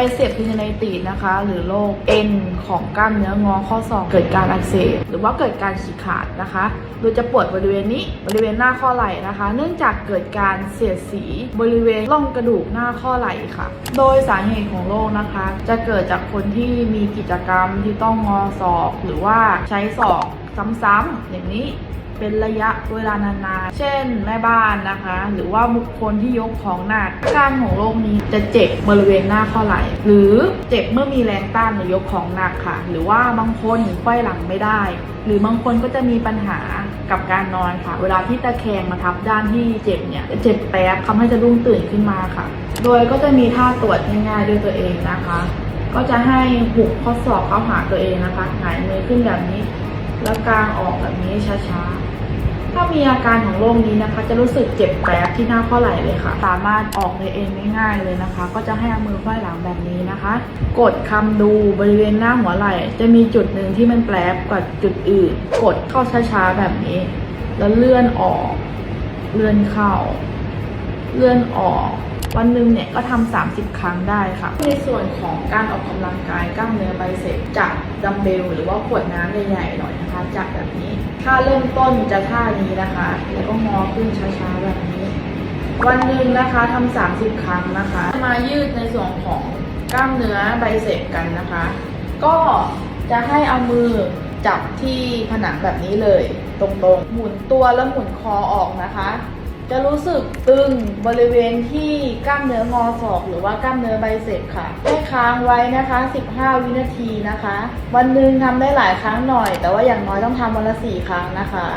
ไอเสียบพินในตีนนะคะ หรือโรคเอ็นของกล้ามเนื้องอข้อศอกเกิดการอักเสบหรือว่าเกิดการฉีกขาดนะคะโดยจะปวดบริเวณนี้บริเวณหน้าข้อไหล่นะคะ เนื่องจากเกิดการเสียดสีบริเวณร่องกระดูกหน้าข้อไหล่ค่ะ โดยสาเหตุของโรคนะคะ จะเกิดจากคนที่มีกิจกรรมที่ต้องงอศอก หรือว่าใช้ศอก ซ้ำๆอย่างนี้เป็นระยะเวลานานๆ เช่นแม่บ้านนะคะ หรือว่าบุคคลที่ยกของหนักอาการของโรคนี้จะเจ็บบริเวณหน้าข้อไหล่ หรือเจ็บเมื่อมีแรงต้านหรือยกของหนักค่ะ หรือว่าบางคนไขว้หลังไม่ได้ หรือบางคนก็จะมีปัญหากับการนอนค่ะ เวลาที่ตะแคงมาทับด้านที่เจ็บเนี่ยเจ็บแป๊บทำให้จะรุ่งตื่นขึ้นมาค่ะ โดยก็จะมีท่าตรวจง่ายๆด้วยตัวเองนะคะ ก็จะให้หุบข้อศอกเข้าหาตัวเองนะคะหงายมือขึ้นแบบนี้ แล้วกลางออกแบบนี้ช้าๆ ถ้ามีอาการของโรคนี้นะคะ จะรู้สึกเจ็บแป๊บที่หน้าข้อไหล่เลยค่ะ สามารถออกเองง่ายๆเลยนะคะ ก็จะให้เอามือไขว้หลังแบบนี้นะคะ กดคำดูบริเวณหน้าหัวไหล่ จะมีจุดหนึ่งที่มันแปลบกว่าจุดอื่น กดเข้าช้าๆแบบนี้ แล้วเลื่อนออก เลื่อนเข้า เลื่อนออก วันหนึ่งเนี่ยก็ทำ30 ครั้งได้ค่ะ ในส่วนของการออกกำลังกายกล้ามเนื้อไบเซ็ปจากดัมเบลหรือว่าขวดน้ำใหญ่ๆหน่อยนะคะจากแบบนี้ถ้าเริ่มต้นจะท่านี้นะคะแล้วก็งอขึ้นช้าๆแบบนี้ วันหนึ่งนะคะทำ30 ครั้งนะคะ มายืดในส่วนของกล้ามเนื้อไบเซ็ปกันนะคะ ก็จะให้เอามือจับที่ผนังแบบนี้เลย ตรงๆ หมุนตัวแล้วหมุนคอออกนะคะ จะรู้สึกตึงบริเวณที่กล้ามเนื้องอศอกหรือว่ากล้ามเนื้อไบเซ็ปค่ะ ให้ค้างไว้นะคะ 15 วินาทีนะคะ วันหนึ่งทำได้หลายครั้งหน่อย แต่ว่าอย่างน้อยต้องทำวันละ 4 ครั้งนะคะ